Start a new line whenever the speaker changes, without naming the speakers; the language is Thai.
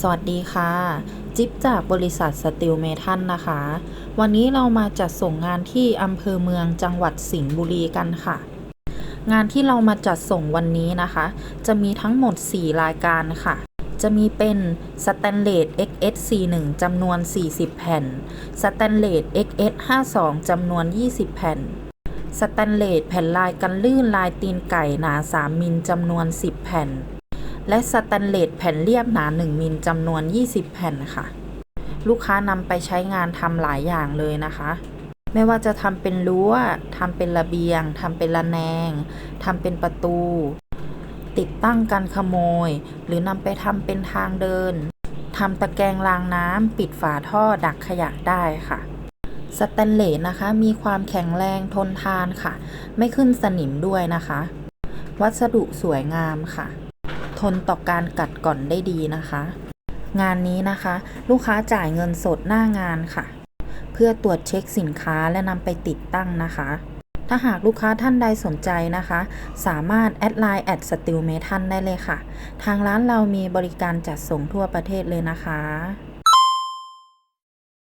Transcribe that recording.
สวัสดีค่ะ จิ๊บจากบริษัทสติลเมทันนะคะ วันนี้เรามาจัดส่งงานที่อำเภอเมืองจังหวัดสิงห์บุรีกันค่ะ งานที่เรามาจัดส่งวันนี้นะคะ จะมีทั้งหมด 4 รายการค่ะ จะมีเป็นสแตนเลส XS41 จำนวน 40 แผ่น สแตนเลส XS52 จำนวน 20 แผ่น สแตนเลสแผ่นลายกันลื่นลายตีนไก่หนา 3 มิลจำนวน 10 แผ่น และสแตนเลสแผ่นเรียบหนา 1 มิลจำนวน 20 แผ่นค่ะ ลูกค้านำไปใช้งานทำหลายอย่างเลยนะคะ ไม่ว่าจะทำเป็นรั้วทำเป็นระเบียงทำเป็นระแนงทำเป็นประตู ติดตั้งกันขโมย หรือนำไปทำเป็นทางเดินทำตะแกรงรางน้ำปิดฝาท่อดักขยะได้ค่ะสแตนเลสนะคะมีความแข็งแรงทนทานค่ะ ไม่ขึ้นสนิมด้วยนะคะ วัสดุสวยงามค่ะ ทนต่อการกัดก่อนได้ดีนะคะ งานนี้นะคะ ลูกค้าจ่ายเงินสดหน้างานค่ะ เพื่อตรวจเช็คสินค้าและนำไปติดตั้งนะคะ ถ้าหากลูกค้าท่านใดสนใจนะคะ สามารถแอดไลน์แอดสติลเมทันได้เลยค่ะ ทางร้านเรามีบริการจัดส่งทั่วประเทศเลยนะคะ